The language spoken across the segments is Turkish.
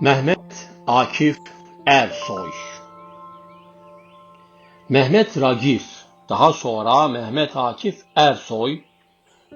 Mehmet Akif Ersoy Mehmet Ragif, daha sonra Mehmet Akif Ersoy,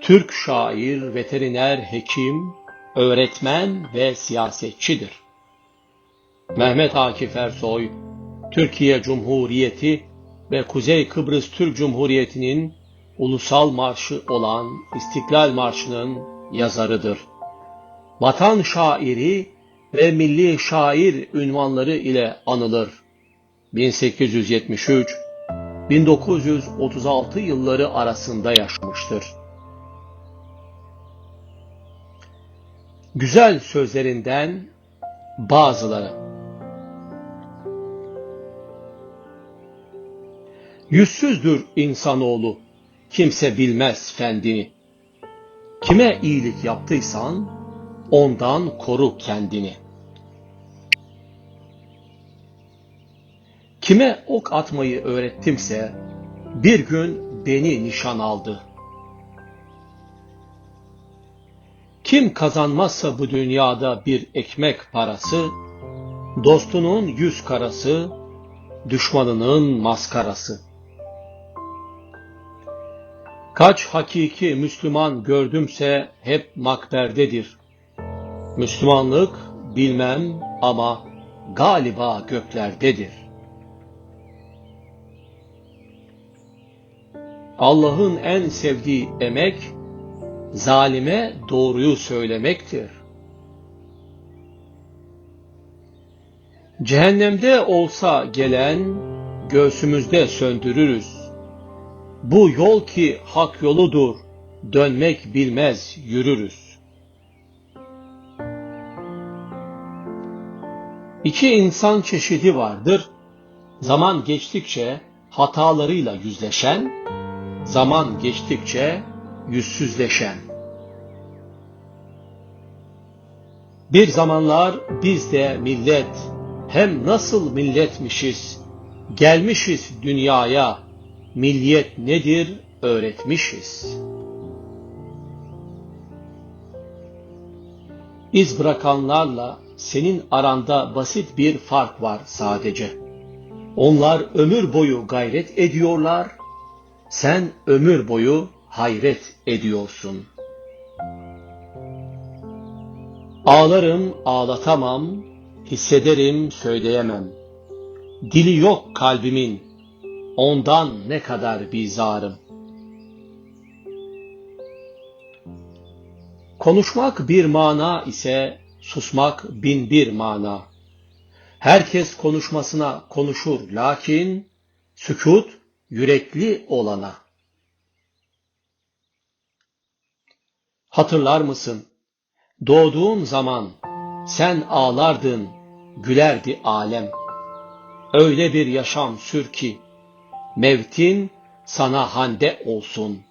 Türk şair, veteriner, hekim, öğretmen ve siyasetçidir. Mehmet Akif Ersoy, Türkiye Cumhuriyeti ve Kuzey Kıbrıs Türk Cumhuriyeti'nin ulusal marşı olan İstiklal Marşı'nın yazarıdır. Vatan şairi ve milli şair ünvanları ile anılır. 1873-1936 yılları arasında yaşamıştır. Güzel sözlerinden bazıları. Yüzsüzdür insanoğlu, kimse bilmez fendini. Kime iyilik yaptıysan, ondan koru kendini. Kime ok atmayı öğrettimse, bir gün beni nişan aldı. Kim kazanmazsa bu dünyada bir ekmek parası, dostunun yüz karası, düşmanının maskarası. Kaç hakiki Müslüman gördümse hep makberdedir. Müslümanlık bilmem ama galiba göklerdedir. Allah'ın en sevdiği emek, zalime doğruyu söylemektir. Cehennemde olsa gelen, göğsümüzde söndürürüz. Bu yol ki hak yoludur, dönmek bilmez yürürüz. İki insan çeşidi vardır. Zaman geçtikçe hatalarıyla yüzleşen, zaman geçtikçe yüzsüzleşen. Bir zamanlar biz de millet, hem nasıl milletmişiz, gelmişiz dünyaya, milliyet nedir öğretmişiz. İz bırakanlarla senin aranda basit bir fark var sadece. Onlar ömür boyu gayret ediyorlar, sen ömür boyu hayret ediyorsun. Ağlarım ağlatamam, hissederim söyleyemem. Dili yok kalbimin, ondan ne kadar bizarım. Konuşmak bir mana ise susmak bin bir mana. Herkes konuşmasına konuşur lakin sükut yürekli olana. Hatırlar mısın? Doğduğun zaman sen ağlardın, gülerdi alem. Öyle bir yaşam sür ki mevtin sana hande olsun.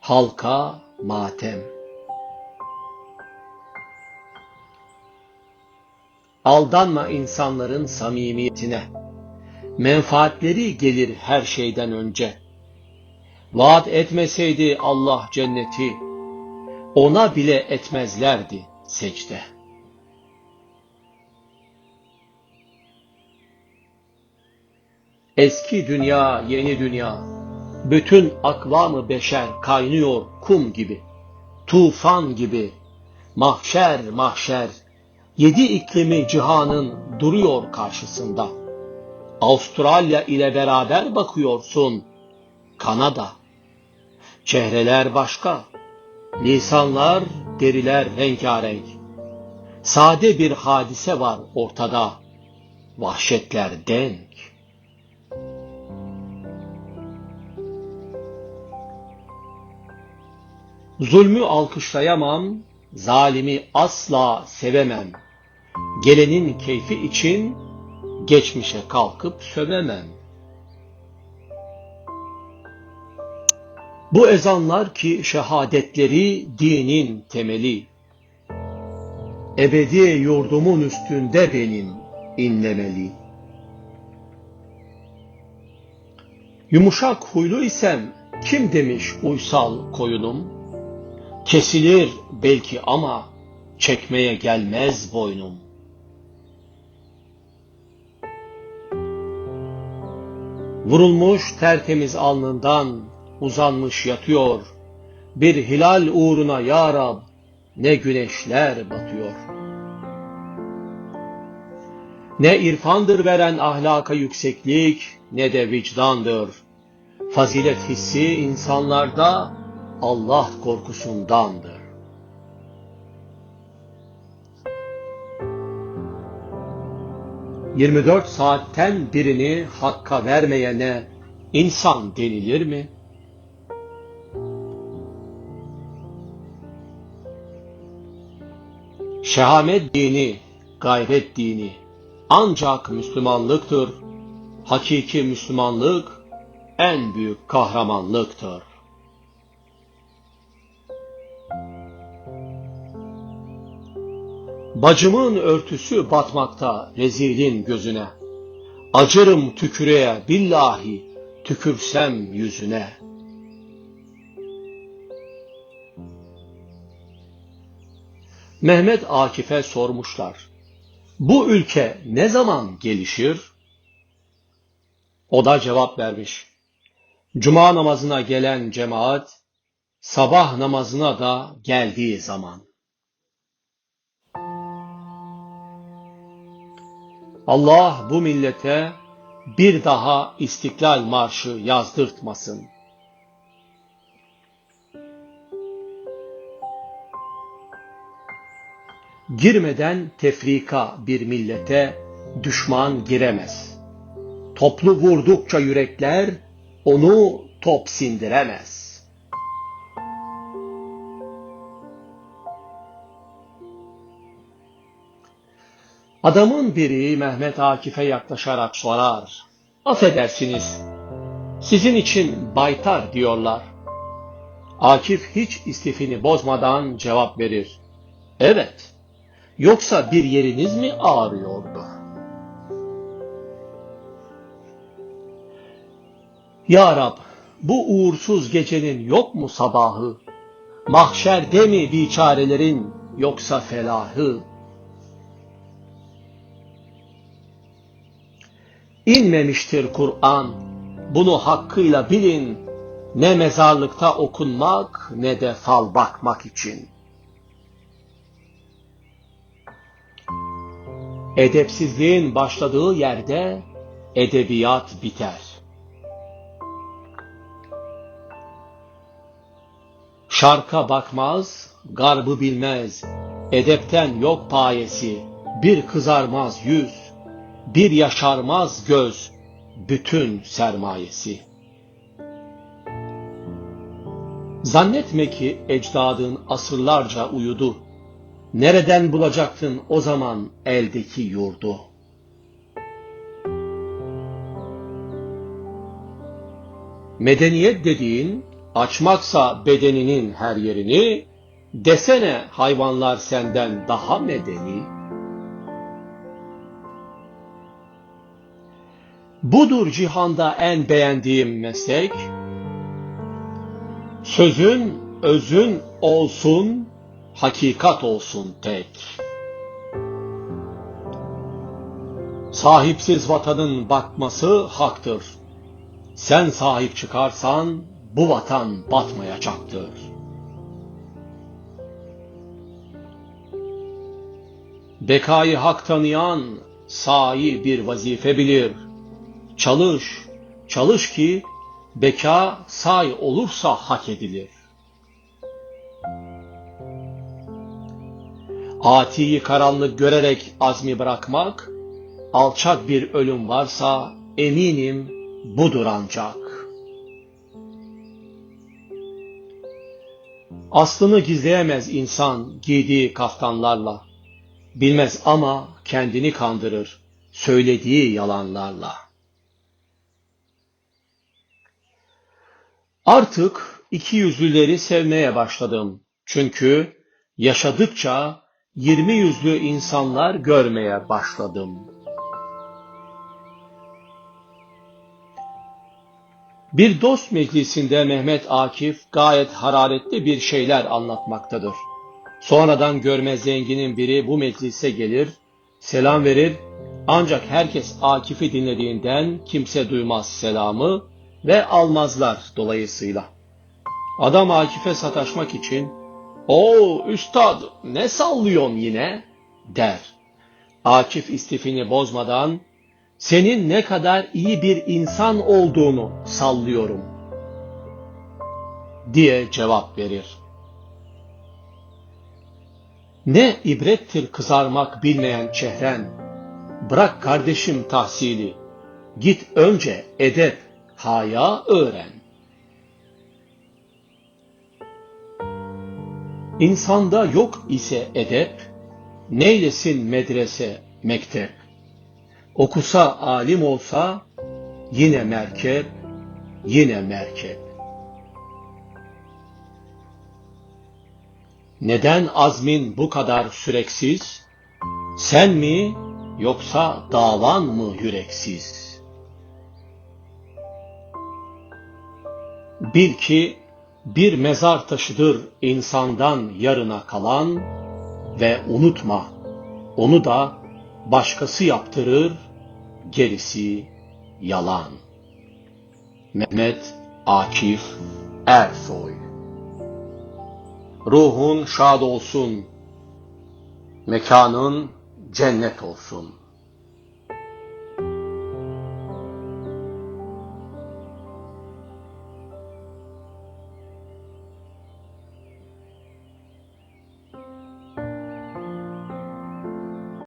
Halka matem. Aldanma insanların samimiyetine. Menfaatleri gelir her şeyden önce. Vaat etmeseydi Allah cenneti, ona bile etmezlerdi secde. Eski dünya, yeni dünya, bütün akvamı beşer kaynıyor kum gibi, tufan gibi, mahşer mahşer, yedi iklimi cihanın duruyor karşısında. Avustralya ile beraber bakıyorsun, Kanada. Çehreler başka, lisanlar, deriler rengarenk. Sade bir hadise var ortada, vahşetler denk. Zulmü alkışlayamam, zalimi asla sevemem. Gelenin keyfi için geçmişe kalkıp sövemem. Bu ezanlar ki şehadetleri dinin temeli. Ebedi yurdumun üstünde benim inlemeli. Yumuşak huylu isem kim demiş uysal koyunum? Kesilir belki ama çekmeye gelmez boynum. Vurulmuş tertemiz alnından uzanmış yatıyor. Bir hilal uğruna ya Rab ne güneşler batıyor. Ne irfandır veren ahlaka yükseklik ne de vicdandır. Fazilet hissi insanlarda Allah korkusundandır. Yirmi dört saatten birini hakka vermeyene insan denilir mi? Şehamet dini, gayret dini ancak Müslümanlıktır. Hakiki Müslümanlık en büyük kahramanlıktır. Bacımın örtüsü batmakta rezilin gözüne. Acırım tüküreye billahi tükürsem yüzüne. Mehmet Akif'e sormuşlar. Bu ülke ne zaman gelişir? O da cevap vermiş. Cuma namazına gelen cemaat, sabah namazına da geldiği zaman. Allah bu millete bir daha İstiklal Marşı yazdırtmasın. Girmeden tefrika bir millete düşman giremez. Toplu vurdukça yürekler onu top sindiremez. Adamın biri Mehmet Akif'e yaklaşarak sorar. Affedersiniz, sizin için baytar diyorlar. Akif hiç istifini bozmadan cevap verir. Evet, yoksa bir yeriniz mi ağrıyordu? Ya Rab, bu uğursuz gecenin yok mu sabahı? Mahşerde mi biçarelerin yoksa felahı? İnmemiştir Kur'an, bunu hakkıyla bilin, ne mezarlıkta okunmak ne de fal bakmak için. Edepsizliğin başladığı yerde edebiyat biter. Şarka bakmaz, garbı bilmez, edepten yok payesi, bir kızarmaz yüz, bir yaşarmaz göz, bütün sermayesi. Zannetme ki ecdadın asırlarca uyudu. Nereden bulacaktın o zaman eldeki yurdu? Medeniyet dediğin açmaksa bedeninin her yerini, desene hayvanlar senden daha medeni. Budur cihanda en beğendiğim meslek. Sözün, özün olsun, hakikat olsun tek. Sahipsiz vatanın bakması haktır. Sen sahip çıkarsan bu vatan batmayacaktır. Bekayı hak tanıyan sahi bir vazife bilir. Çalış, çalış ki beka say olursa hak edilir. Atiyi karanlık görerek azmi bırakmak, alçak bir ölüm varsa eminim budur ancak. Aslını gizleyemez insan giydiği kaftanlarla. Bilmez ama kendini kandırır söylediği yalanlarla. Artık iki yüzlüleri sevmeye başladım. Çünkü yaşadıkça yirmi yüzlü insanlar görmeye başladım. Bir dost meclisinde Mehmet Akif gayet hararetli bir şeyler anlatmaktadır. Sonradan görme zenginin biri bu meclise gelir, selam verir, Ancak herkes Akif'i dinlediğinden kimse duymaz selamı ve almazlar dolayısıyla. Adam Akif'e sataşmak için "O üstad ne sallıyorsun yine?" der. Akif istifini bozmadan senin ne kadar iyi bir insan olduğunu sallıyorum diye cevap verir. Ne ibrettir kızarmak bilmeyen çehren. Bırak kardeşim tahsili. Git önce edep, haya öğren. İnsanda yok ise edep, neylesin medrese, mektep. Okusa alim olsa, yine merkep, yine merkep. Neden azmin bu kadar süreksiz? Sen mi yoksa davan mı yüreksiz? Bil ki bir mezar taşıdır insandan yarına kalan ve unutma onu da başkası yaptırır gerisi yalan. Mehmet Akif Ersoy Ruhun şad olsun, mekanın cennet olsun.